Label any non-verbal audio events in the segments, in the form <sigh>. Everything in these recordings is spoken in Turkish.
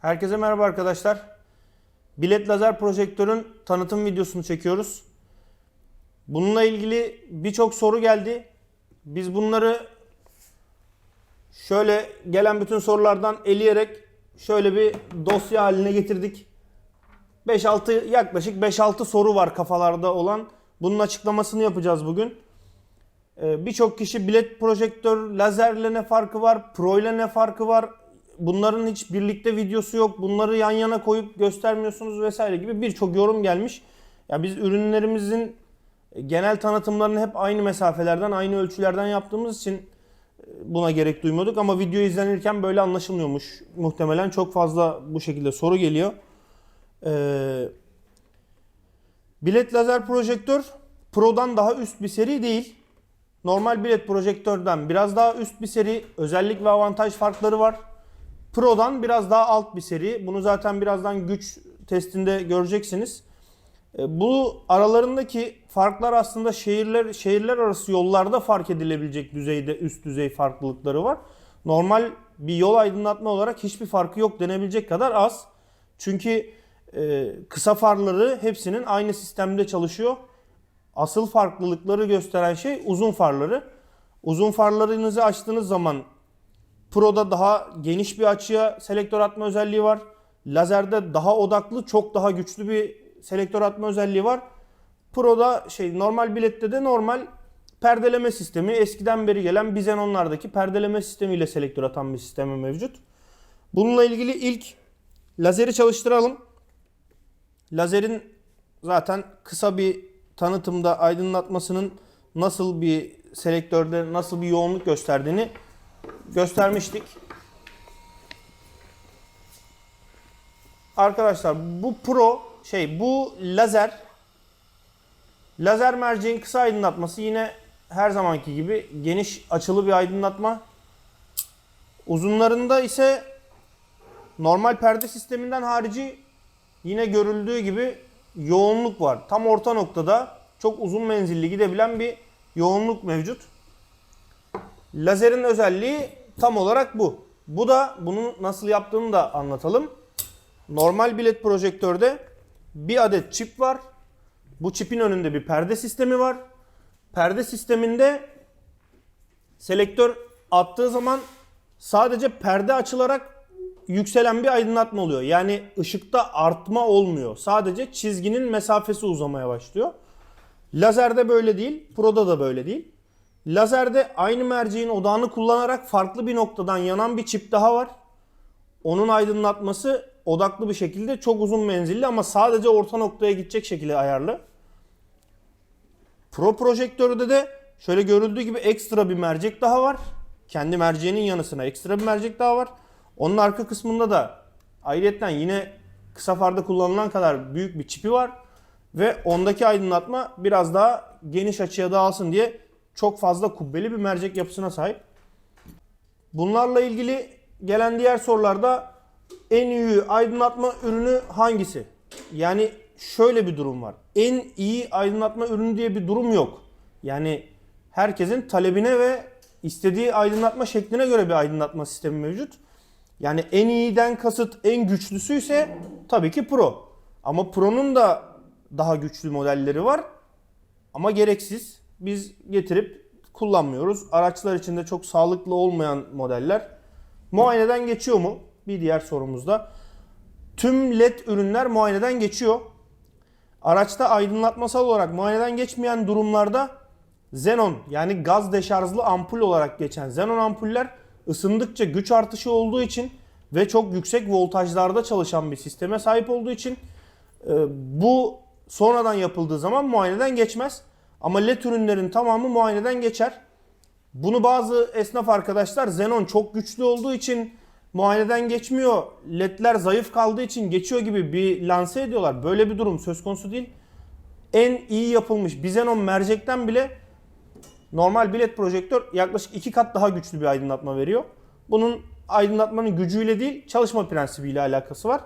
Herkese merhaba arkadaşlar. Bilet lazer projektörün tanıtım videosunu çekiyoruz. Bununla ilgili birçok soru geldi. Biz bunları şöyle gelen bütün sorulardan eleyerek şöyle bir dosya haline getirdik. 5-6 yaklaşık 5-6 soru var kafalarda olan. Bunun açıklamasını yapacağız bugün. Ee, Birçok kişi bilet projektör lazerle ne farkı var, pro ile ne farkı var, bunların hiç birlikte videosu yok, bunları yan yana koyup göstermiyorsunuz vesaire gibi birçok yorum gelmiş. Ya biz ürünlerimizin genel tanıtımlarını hep aynı mesafelerden, aynı ölçülerden yaptığımız için e, buna gerek duymuyorduk ama video izlenirken böyle anlaşılmıyormuş. Muhtemelen çok fazla bu şekilde soru geliyor. Ee, bilet lazer projektör Pro'dan daha üst bir seri değil. Normal bilet projektörden biraz daha üst bir seri. Özellik ve avantaj farkları var. Pro'dan biraz daha alt bir seri. Bunu zaten birazdan güç testinde göreceksiniz. E, Bu aralarındaki farklar aslında şehirler şehirler arası yollarda fark edilebilecek düzeyde üst düzey farklılıkları var. Normal bir yol aydınlatma olarak hiçbir farkı yok denebilecek kadar az. Çünkü e, kısa farları hepsinin aynı sistemde çalışıyor. Asıl farklılıkları gösteren şey uzun farları. Uzun farlarınızı açtığınız zaman Pro'da daha geniş bir açıya selektör atma özelliği var. Lazerde daha odaklı, çok daha güçlü bir selektör atma özelliği var. Pro'da şey normal bilette de normal perdeleme sistemi eskiden beri gelen Bizenonlardaki perdeleme sistemiyle selektör atan bir sistemi mevcut. Bununla ilgili ilk lazeri çalıştıralım. Lazerin zaten kısa bir tanıtımda aydınlatmasının nasıl bir selektörde nasıl bir yoğunluk gösterdiğini göstermiştik. Arkadaşlar bu pro şey bu lazer lazer merceğin kısa aydınlatması yine her zamanki gibi geniş açılı bir aydınlatma. Uzunlarında ise normal perde sisteminden harici yine görüldüğü gibi yoğunluk var. Tam orta noktada çok uzun menzilli gidebilen bir yoğunluk mevcut. Lazerin özelliği tam olarak bu. Bu da bunu nasıl yaptığını da anlatalım. Normal bilet projektörde bir adet çip var. Bu çipin önünde bir perde sistemi var. Perde sisteminde selektör attığı zaman sadece perde açılarak yükselen bir aydınlatma oluyor. Yani ışıkta artma olmuyor. Sadece çizginin mesafesi uzamaya başlıyor. Lazerde böyle değil. Pro'da da böyle değil. Lazerde aynı merceğin odağını kullanarak farklı bir noktadan yanan bir çip daha var. Onun aydınlatması odaklı bir şekilde çok uzun menzilli ama sadece orta noktaya gidecek şekilde ayarlı. Pro projektörde de şöyle görüldüğü gibi ekstra bir mercek daha var. Kendi merceğinin yanısına ekstra bir mercek daha var. Onun arka kısmında da ayrıyetten yine kısa farda kullanılan kadar büyük bir çipi var. Ve ondaki aydınlatma biraz daha geniş açıya dağılsın diye çok fazla kubbeli bir mercek yapısına sahip. Bunlarla ilgili gelen diğer sorularda en iyi aydınlatma ürünü hangisi? Yani şöyle bir durum var. En iyi aydınlatma ürünü diye bir durum yok. Yani herkesin talebine ve istediği aydınlatma şekline göre bir aydınlatma sistemi mevcut. Yani en iyiden kasıt en güçlüsü ise tabii ki Pro. Ama Pro'nun da daha güçlü modelleri var. Ama gereksiz. Biz getirip kullanmıyoruz. Araçlar içinde çok sağlıklı olmayan modeller. Muayeneden geçiyor mu? Bir diğer sorumuzda. Tüm LED ürünler muayeneden geçiyor. Araçta aydınlatmasal olarak muayeneden geçmeyen durumlarda Xenon yani gaz deşarjlı ampul olarak geçen Xenon ampuller ısındıkça güç artışı olduğu için ve çok yüksek voltajlarda çalışan bir sisteme sahip olduğu için e, bu sonradan yapıldığı zaman muayeneden geçmez. Ama LED ürünlerin tamamı muayeneden geçer. Bunu bazı esnaf arkadaşlar Xenon çok güçlü olduğu için muayeneden geçmiyor. LED'ler zayıf kaldığı için geçiyor gibi bir lanse ediyorlar. Böyle bir durum söz konusu değil. En iyi yapılmış bir Xenon mercekten bile normal bir LED projektör yaklaşık iki kat daha güçlü bir aydınlatma veriyor. Bunun aydınlatmanın gücüyle değil çalışma prensibiyle alakası var.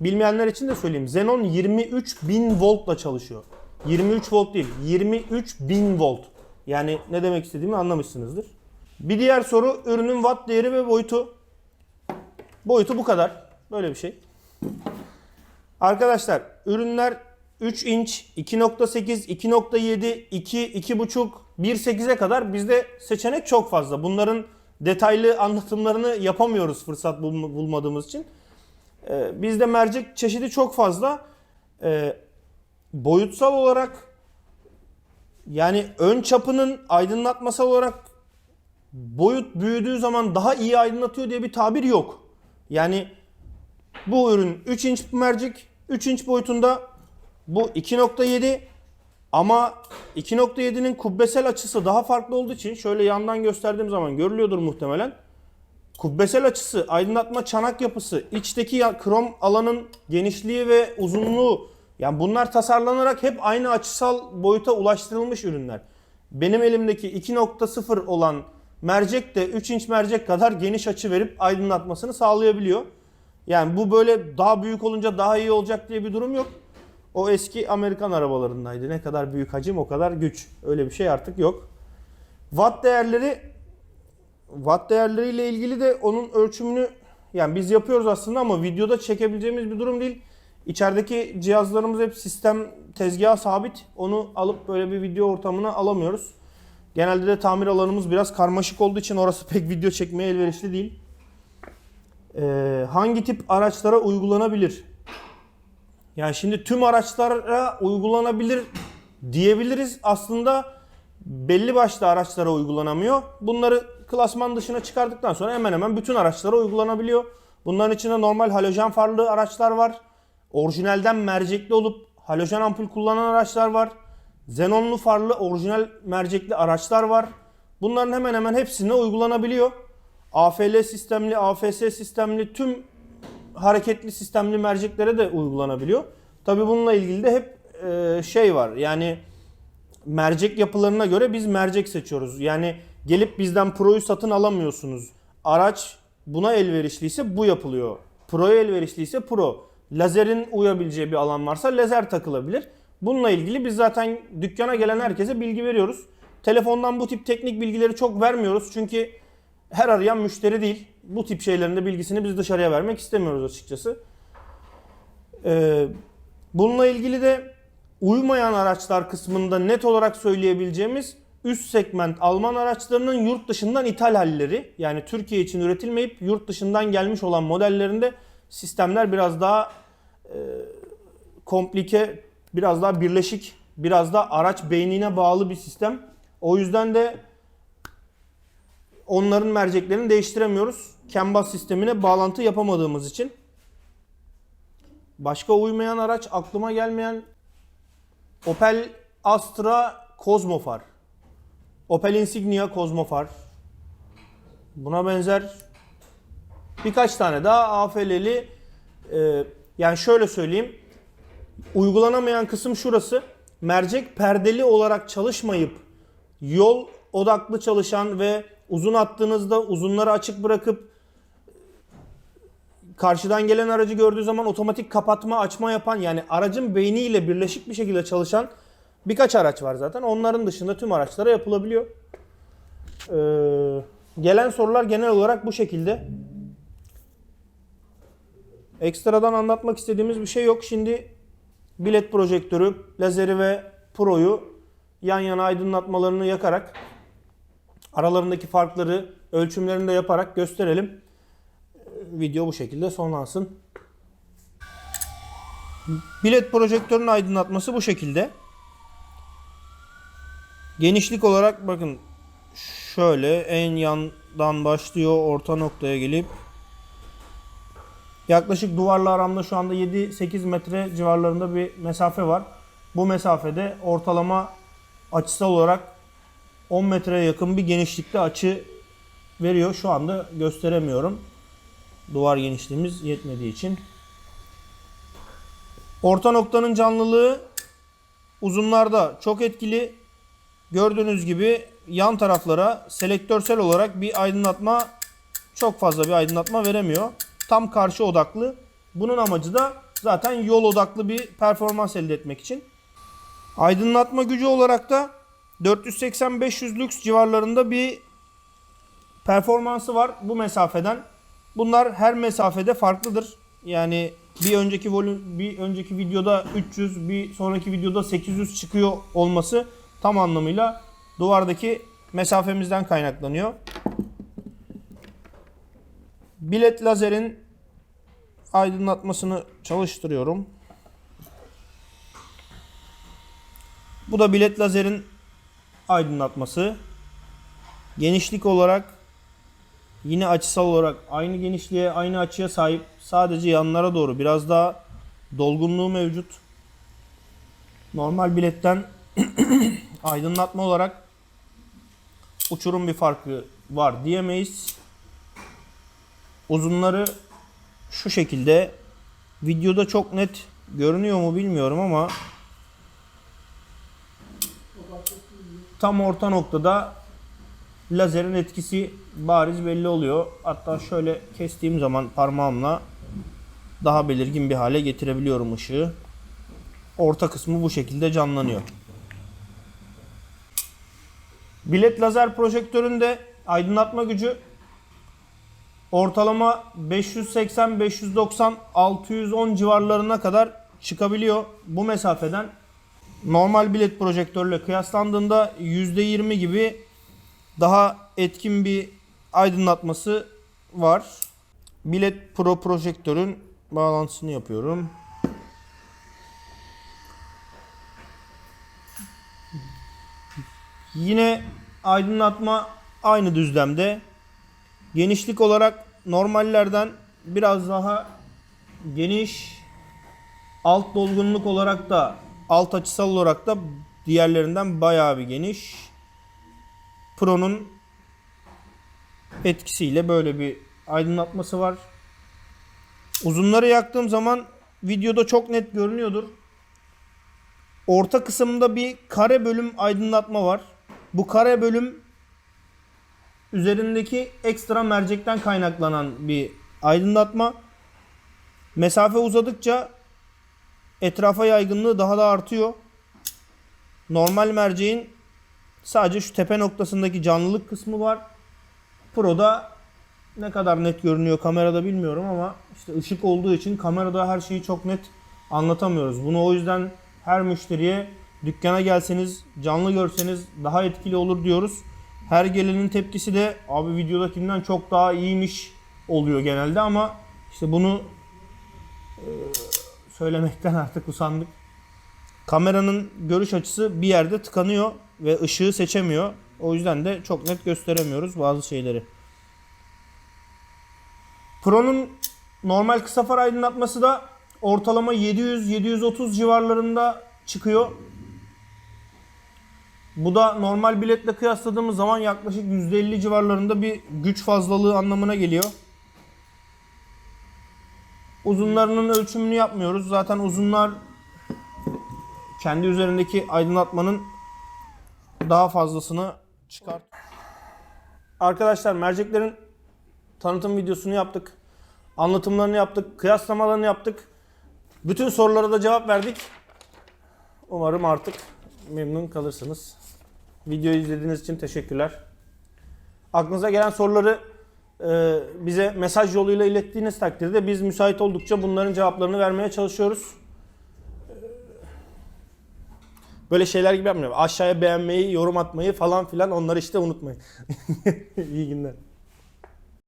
Bilmeyenler için de söyleyeyim. Xenon 23.000 voltla çalışıyor. 23 volt değil, 23.000 volt. Yani ne demek istediğimi anlamışsınızdır. Bir diğer soru ürünün watt değeri ve boyutu. Boyutu bu kadar. Böyle bir şey. Arkadaşlar ürünler 3 inç, 2.8, 2.7, 2, 2.5, 1.8'e kadar bizde seçenek çok fazla. Bunların detaylı anlatımlarını yapamıyoruz fırsat bulm- bulmadığımız için. Ee, bizde mercek çeşidi çok fazla. Ee, boyutsal olarak yani ön çapının aydınlatmasal olarak boyut büyüdüğü zaman daha iyi aydınlatıyor diye bir tabir yok. Yani bu ürün 3 inç mercek, 3 inç boyutunda bu 2.7 ama 2.7'nin kubbesel açısı daha farklı olduğu için şöyle yandan gösterdiğim zaman görülüyordur muhtemelen. Kubbesel açısı, aydınlatma çanak yapısı, içteki krom alanın genişliği ve uzunluğu yani bunlar tasarlanarak hep aynı açısal boyuta ulaştırılmış ürünler. Benim elimdeki 2.0 olan mercek de 3 inç mercek kadar geniş açı verip aydınlatmasını sağlayabiliyor. Yani bu böyle daha büyük olunca daha iyi olacak diye bir durum yok. O eski Amerikan arabalarındaydı. Ne kadar büyük hacim o kadar güç. Öyle bir şey artık yok. Watt değerleri watt değerleriyle ilgili de onun ölçümünü yani biz yapıyoruz aslında ama videoda çekebileceğimiz bir durum değil. İçerideki cihazlarımız hep sistem tezgaha sabit. Onu alıp böyle bir video ortamına alamıyoruz. Genelde de tamir alanımız biraz karmaşık olduğu için orası <laughs> pek video çekmeye elverişli değil. Ee, hangi tip araçlara uygulanabilir? Yani şimdi tüm araçlara uygulanabilir diyebiliriz. Aslında belli başlı araçlara uygulanamıyor. Bunları klasman dışına çıkardıktan sonra hemen hemen bütün araçlara uygulanabiliyor. Bunların içinde normal halojen farlı araçlar var. Orijinalden mercekli olup halojen ampul kullanan araçlar var. Xenonlu farlı orijinal mercekli araçlar var. Bunların hemen hemen hepsine uygulanabiliyor. AFL sistemli, AFS sistemli tüm hareketli sistemli merceklere de uygulanabiliyor. Tabi bununla ilgili de hep e, şey var. Yani mercek yapılarına göre biz mercek seçiyoruz. Yani gelip bizden Pro'yu satın alamıyorsunuz. Araç buna elverişliyse bu yapılıyor. Pro'ya elverişliyse Pro. Lazerin uyabileceği bir alan varsa lazer takılabilir. Bununla ilgili biz zaten dükkana gelen herkese bilgi veriyoruz. Telefondan bu tip teknik bilgileri çok vermiyoruz. Çünkü her arayan müşteri değil. Bu tip şeylerin de bilgisini biz dışarıya vermek istemiyoruz açıkçası. Ee, bununla ilgili de uymayan araçlar kısmında net olarak söyleyebileceğimiz üst segment Alman araçlarının yurt dışından ithal halleri. Yani Türkiye için üretilmeyip yurt dışından gelmiş olan modellerinde sistemler biraz daha e, komplike, biraz daha birleşik, biraz da araç beynine bağlı bir sistem. O yüzden de onların merceklerini değiştiremiyoruz. CAN bus sistemine bağlantı yapamadığımız için. Başka uymayan araç aklıma gelmeyen Opel Astra Cosmofar. Opel Insignia Cosmofar. Buna benzer birkaç tane daha AFL'li e, yani şöyle söyleyeyim. Uygulanamayan kısım şurası. Mercek perdeli olarak çalışmayıp yol odaklı çalışan ve uzun attığınızda uzunları açık bırakıp karşıdan gelen aracı gördüğü zaman otomatik kapatma açma yapan yani aracın beyniyle birleşik bir şekilde çalışan birkaç araç var zaten. Onların dışında tüm araçlara yapılabiliyor. Ee, gelen sorular genel olarak bu şekilde. Ekstradan anlatmak istediğimiz bir şey yok. Şimdi bilet projektörü, lazeri ve pro'yu yan yana aydınlatmalarını yakarak aralarındaki farkları ölçümlerini de yaparak gösterelim. Video bu şekilde sonlansın. Bilet projektörünün aydınlatması bu şekilde. Genişlik olarak bakın şöyle en yandan başlıyor orta noktaya gelip yaklaşık duvarla aramda şu anda 7-8 metre civarlarında bir mesafe var. Bu mesafede ortalama açısal olarak 10 metreye yakın bir genişlikte açı veriyor. Şu anda gösteremiyorum. Duvar genişliğimiz yetmediği için. Orta noktanın canlılığı uzunlarda çok etkili. Gördüğünüz gibi yan taraflara selektörsel olarak bir aydınlatma çok fazla bir aydınlatma veremiyor. Tam karşı odaklı. Bunun amacı da zaten yol odaklı bir performans elde etmek için. Aydınlatma gücü olarak da 480-500 lux civarlarında bir performansı var bu mesafeden. Bunlar her mesafede farklıdır. Yani bir önceki volüm bir önceki videoda 300, bir sonraki videoda 800 çıkıyor olması tam anlamıyla duvardaki mesafemizden kaynaklanıyor. Bilet lazerin aydınlatmasını çalıştırıyorum. Bu da bilet lazerin aydınlatması. Genişlik olarak yine açısal olarak aynı genişliğe, aynı açıya sahip. Sadece yanlara doğru biraz daha dolgunluğu mevcut. Normal biletten <clears throat> aydınlatma olarak uçurum bir farkı var diyemeyiz. Uzunları şu şekilde videoda çok net görünüyor mu bilmiyorum ama tam orta noktada lazerin etkisi bariz belli oluyor. Hatta şöyle kestiğim zaman parmağımla daha belirgin bir hale getirebiliyorum ışığı. Orta kısmı bu şekilde canlanıyor. Bilet lazer projektöründe aydınlatma gücü ortalama 580, 590, 610 civarlarına kadar çıkabiliyor. Bu mesafeden normal bilet projektörle kıyaslandığında %20 gibi daha etkin bir aydınlatması var. Bilet Pro projektörün bağlantısını yapıyorum. Yine aydınlatma aynı düzlemde. Genişlik olarak normallerden biraz daha geniş. Alt dolgunluk olarak da alt açısal olarak da diğerlerinden bayağı bir geniş. Pro'nun etkisiyle böyle bir aydınlatması var. Uzunları yaktığım zaman videoda çok net görünüyordur. Orta kısımda bir kare bölüm aydınlatma var. Bu kare bölüm üzerindeki ekstra mercekten kaynaklanan bir aydınlatma. Mesafe uzadıkça etrafa yaygınlığı daha da artıyor. Normal merceğin sadece şu tepe noktasındaki canlılık kısmı var. Pro'da ne kadar net görünüyor kamerada bilmiyorum ama işte ışık olduğu için kamerada her şeyi çok net anlatamıyoruz. Bunu o yüzden her müşteriye dükkana gelseniz canlı görseniz daha etkili olur diyoruz. Her gelenin tepkisi de abi videodakinden çok daha iyiymiş oluyor genelde ama işte bunu e, söylemekten <laughs> artık usandık. Kameranın görüş açısı bir yerde tıkanıyor ve ışığı seçemiyor. O yüzden de çok net gösteremiyoruz bazı şeyleri. Pro'nun normal kısa far aydınlatması da ortalama 700-730 civarlarında çıkıyor. Bu da normal biletle kıyasladığımız zaman yaklaşık %50 civarlarında bir güç fazlalığı anlamına geliyor. Uzunlarının ölçümünü yapmıyoruz. Zaten uzunlar kendi üzerindeki aydınlatmanın daha fazlasını çıkart. Arkadaşlar merceklerin tanıtım videosunu yaptık. Anlatımlarını yaptık. Kıyaslamalarını yaptık. Bütün sorulara da cevap verdik. Umarım artık memnun kalırsınız. Videoyu izlediğiniz için teşekkürler. Aklınıza gelen soruları e, bize mesaj yoluyla ilettiğiniz takdirde biz müsait oldukça bunların cevaplarını vermeye çalışıyoruz. E, Böyle şeyler gibi yapmıyorum. Aşağıya beğenmeyi, yorum atmayı falan filan onları işte unutmayın. <laughs> İyi günler.